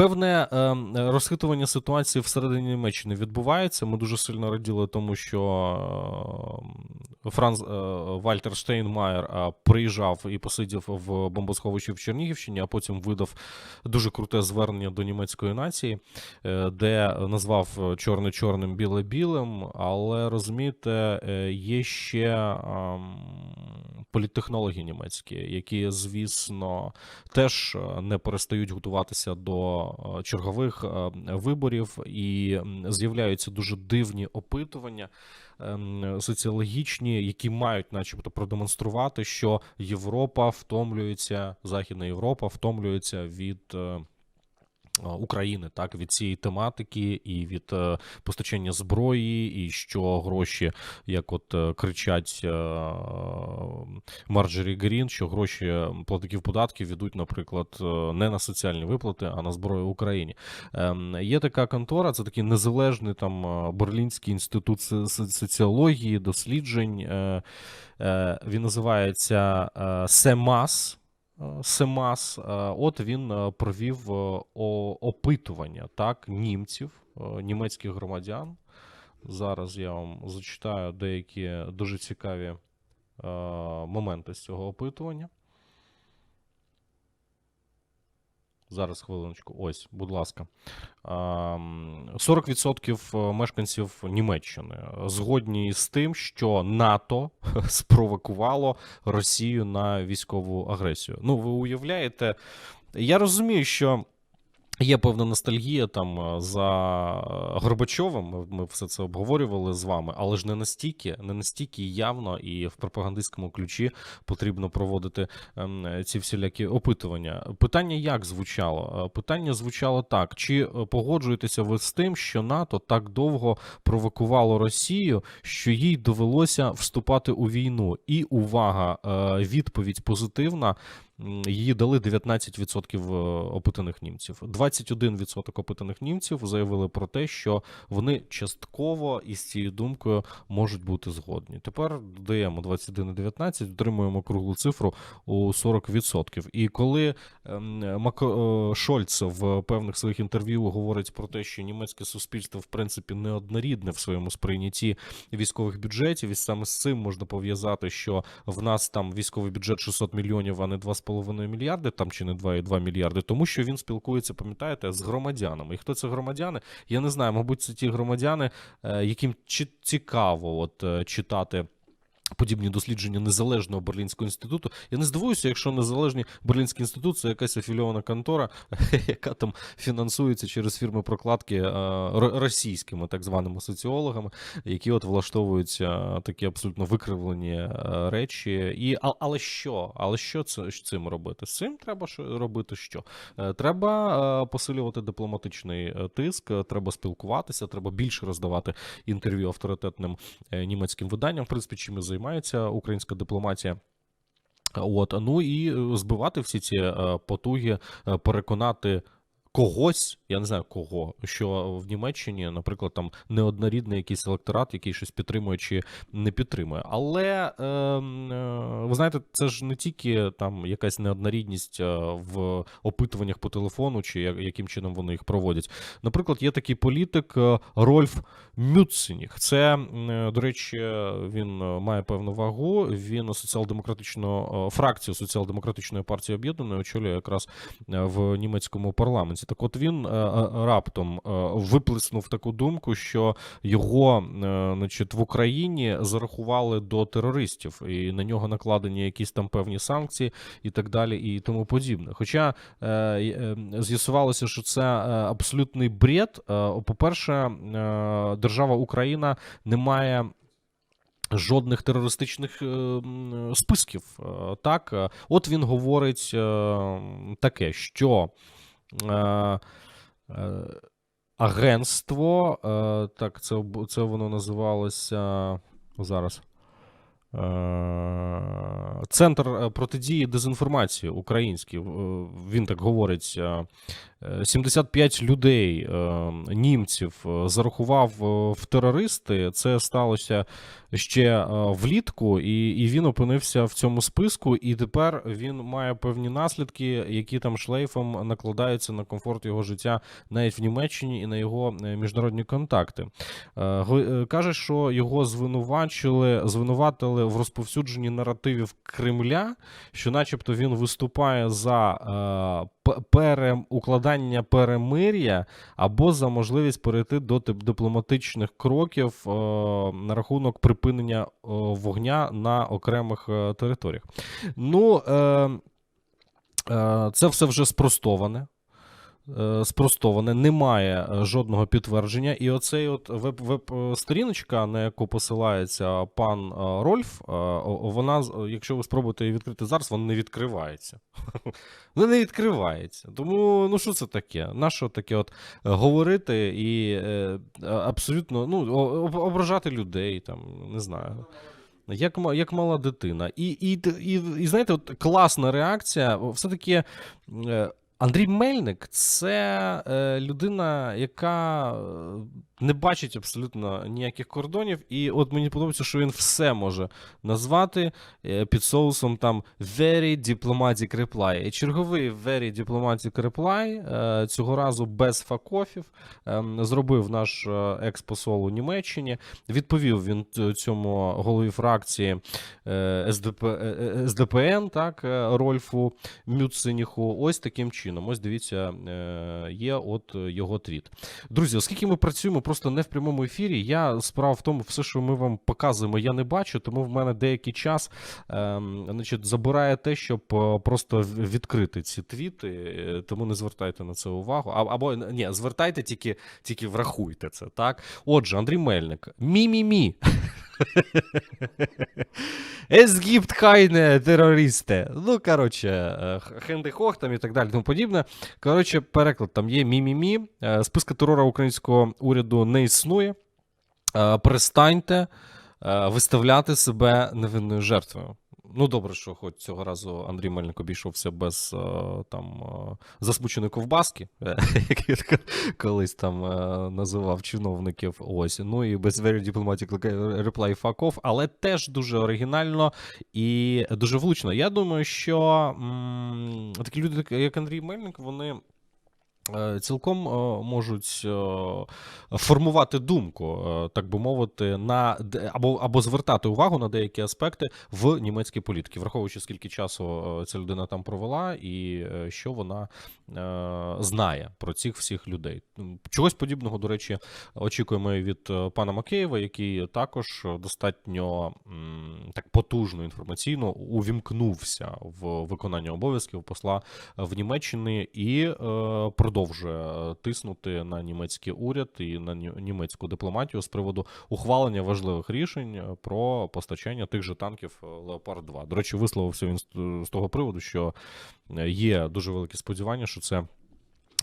Певне е, розхитування ситуації всередині Німеччини відбувається. Ми дуже сильно раділи тому, що е, Франц е, Вальтер Штейнмаєр е, приїжджав і посидів в бомбосховищі в Чернігівщині, а потім видав дуже круте звернення до німецької нації, е, де назвав чорне чорним, біле білим. Але розумієте, є ще ем, політтехнологи німецькі, які, звісно, теж не перестають готуватися до чергових е, виборів, і з'являються дуже дивні опитування ем, соціологічні, які мають, начебто, продемонструвати, що Європа втомлюється, Західна Європа втомлюється від. Е, України, так від цієї тематики і від е, постачання зброї, і що гроші, як от е, кричать Марджорі Грін, що гроші платників податків йдуть, наприклад, не на соціальні виплати, а на зброю Україні. Ем, Є така контора, це такий незалежний там Берлінський інститут со- со- соціології, досліджень. Він називається СЕМАС. Семас, е, от він е, провів е, опитування так, німців, німецьких громадян. Зараз я вам зачитаю деякі дуже цікаві моменти з цього опитування. Зараз хвилиночку. Ось, будь ласка. Ем, 40% мешканців Німеччини згодні з тим, що НАТО спровокувало Росію на військову агресію. Ну, ви уявляєте, я розумію, що. Є певна ностальгія там е, за Горбачовим. Ми, все це обговорювали з вами, але ж не настільки, не настільки явно і в пропагандистському ключі потрібно проводити ем, ці всілякі опитування. Питання як звучало? Е, Питання звучало так: чи е, погоджуєтеся ви з тим, що НАТО так довго провокувало Росію, що їй довелося вступати у війну? І увага, е, відповідь позитивна. Її дали 19% опитаних німців. 21% опитаних німців заявили про те, що вони частково із цією думкою можуть бути згодні. Тепер додаємо 21 і 19, отримуємо круглу цифру у 40%. І коли ем, Мако- е, Шольц в певних своїх інтерв'ю говорить про те, що німецьке суспільство в принципі неоднорідне в своєму сприйнятті військових бюджетів, і саме з цим можна пов'язати, що в нас там військовий бюджет 600 мільйонів, а не 2,5 мільярди, там чи не 2,2 мільярди, тому що він спілкується, пам'ятаєте, з громадянами. І хто це громадяни? Я не знаю, мабуть, це ті громадяни, е, яким чи- цікаво от е, читати. Подібні дослідження незалежного Берлінського інституту. Я не здивуюся, якщо незалежний Берлінський інститут це якась афільована контора, яка там фінансується через фірми прокладки е, російськими так званими соціологами, які от влаштовують е, такі абсолютно викривлені е, речі. І, але що? Але що це з цим робити? З цим треба робити що? Треба посилювати дипломатичний тиск, треба спілкуватися, треба більше роздавати інтерв'ю авторитетним німецьким виданням, в принципі, чим і займається українська дипломатія. От, ну і е, збивати всі ці е, потуги, е, переконати когось, я не знаю кого, що в Німеччині, наприклад, там неоднорідний якийсь електорат, який щось підтримує чи не підтримує. Але е, е, ви знаєте, це ж не тільки там якась неоднорідність е, в опитуваннях по телефону, чи яким чином вони їх проводять. Наприклад, є такий політик е, Рольф Мюценіг. Це, до речі, він має певну вагу. Він соціал-демократичну фракцію соціал-демократичної партії об'єднаної очолює якраз в німецькому парламенті. Так, от він е, е, раптом е, виплеснув таку думку, що його, значить, в Україні зарахували до терористів, і на нього накладені якісь там певні санкції і так далі, і тому подібне. Хоча з'ясувалося, що це абсолютний бред. По-перше, держава Україна не має. Жодних терористичних списків. Так, от він говорить таке, що агентство, е, так, це, це воно називалося зараз. Е, Центр е, протидії дезінформації український, е, він так говорить. Е, е, 75 людей, е, німців, е, зарахував в терористи. Це сталося ще влітку, і, і він опинився в цьому списку. І тепер він має певні наслідки, які там шлейфом накладаються на комфорт його життя навіть в Німеччині і на його міжнародні контакти. Каже, що його звинувачили, звинуватили в розповсюдженні наративів Кремля, що, начебто, він виступає за пере, укладання перемир'я або за можливість перейти до дипломатичних кроків е, на рахунок припинення е, вогня на окремих е, територіях. Ну, е, е, це все вже спростоване. Е, Спростоване, немає е, жодного підтвердження. І оцей от веб, веб-сторіночка, на яку посилається пан е, Рольф, е, вона, якщо ви спробуєте її відкрити зараз, вона не відкривається. Вона не відкривається. Тому, ну що це таке? Нащо таке от е, говорити і е, абсолютно ну, ображати людей, там, не знаю. Як, як мала дитина. І, і, і, і знаєте, от класна реакція. Все-таки е, Андрій Мельник це е, людина, яка е, не бачить абсолютно ніяких кордонів. І от мені подобається, що він все може назвати е, під соусом там very diplomatic reply. І черговий very diplomatic reply е, цього разу без факофів ем, зробив наш е, експосол у Німеччині. Відповів він цьому голові фракції СДП, СДПН, так, Рольфу Мюценіху. Ось таким чином. Ось дивіться, є от його твіт. Друзі, оскільки ми працюємо просто не в прямому ефірі, я справа в тому, все, що ми вам показуємо, я не бачу, тому в мене деякий час ем, значить, забирає те, щоб е, просто відкрити ці твіти, е, тому не звертайте на це увагу. А, або ні, звертайте, тільки, тільки врахуйте це, так? Отже, Андрій Мельник. Мі-мі-мі. Gibt keine терористи. Ну, коротше, е, Хенди Хох там і так далі, тому подібне. Коротше, переклад там є мі-мі-мі. Е, Списка терора українського уряду не існує. Пристаньте е, виставляти себе невинною жертвою. Ну, добре, що хоч цього разу Андрій Мельник обійшовся без е, там е, засмученої ковбаски, е, як він колись там називав чиновників. Ось. Ну і без very diplomatic reply fuck off, але теж дуже оригінально і дуже влучно. Я думаю, що м, такі люди, як Андрій Мельник, вони. Е, Цілком е, можуть е, формувати думку, так би мовити, на або, або звертати увагу на деякі аспекти в німецькій політиці, враховуючи скільки часу ця людина там провела, і що вона знає про цих всіх людей. Чогось подібного, до речі, очікуємо від пана Макеєва, який також достатньо так потужно інформаційно увімкнувся в виконання обов'язків посла в Німеччині і е, продовжує тиснути на німецький уряд і на німецьку дипломатію з приводу ухвалення важливих рішень е, про постачання тих же танків Леопард 2 До речі, висловився він з- того приводу, що е, є дуже великі сподівання, що це.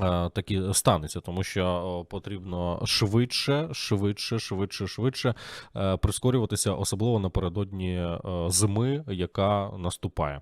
е, Таки станеться, тому що потрібно швидше, швидше, швидше, швидше е, прискорюватися, особливо напередодні е, зими, яка наступає.